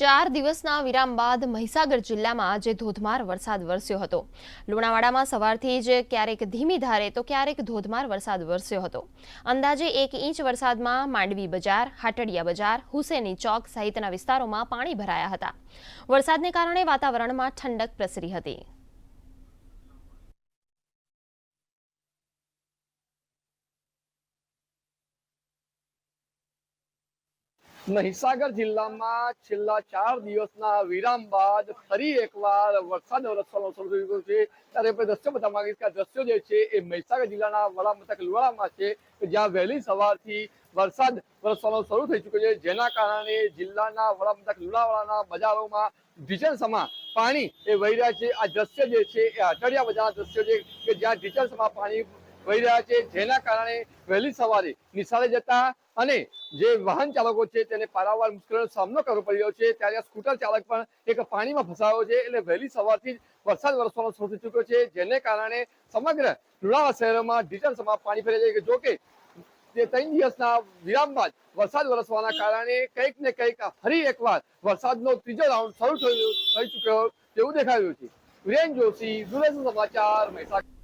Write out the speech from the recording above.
ચાર દિવસના વિરામ બાદ મહીસાગર જિલ્લામાં આજે ધોધમાર વરસાદ વરસ્યો હતો. લુણાવાડામાં સવારથી જ ક્યારેક ધીમી ધારે તો ક્યારેક ધોધમાર વરસાદ વરસ્યો હતો. અંદાજે એક ઇંચ વરસાદમાં માંડવી બજાર, હાટડિયા બજાર, હુસેની ચોક સહિતના વિસ્તારોમાં પાણી ભરાયા હતા. વરસાદને કારણે વાતાવરણમાં ઠંડક પ્રસરી હતી. મહીસાગર જિલ્લામાં છેલ્લા ચાર દિવસના વિરામ બાદ ફરી એકવાર વરસાદ વરસવાનો શરૂ થઈ ગયો છે. ત્યારે આપણે દ્રશ્યો બતાવવા માંગીશ કે દ્રશ્યો જે છે એ મહીસાગર જિલ્લાના વડા મથક લુવાડામાં છે જ્યાં વહેલી સવારથી વરસાદ વરસવાનો શરૂ થઈ ચુક્યો છે. જેના કારણે જિલ્લાના વડા મથક લુણાવાડાના બજારોમાં ભીષણ સમા પાણી એ વહી રહ્યા છે. આ દ્રશ્ય જે છે એ અટડિયા બજારના દ્રશ્યો છે કે જ્યાં ભીષણ સમા પાણી વહી રહ્યા છે. જેના કારણે વહેલી સવારે નિશાળે જતા અને જે વાહન ચાલકો છે તેને પારાવાર મુશ્કેલીનો સામનો કરવો પડી છે. ત્યારે સ્કૂટર ચાલક પણ એક પાણીમાં ફસાયો છે એટલે વહેલી સવારથી જ વરસાદ વરસવાનો શરૂ થઈ ચૂક્યો છે. જેને કારણે સમગ્ર લુણાવા શહેરમાં ઢીચણ સમા પાણી ફરી જાય જો કે જે ત્રણ દિવસના વિરામ બાદ વરસાદ વરસવાના કારણે કંઈક ને કંઈક ફરી એકવાર વરસાદનો ત્રીજો રાઉન્ડ શરૂ થઈ ચૂક્યો તેવું દેખાઈ રહ્યું છે. વિરેન જોશી, દૂરદર્શન સમાચાર, મહીસાગર.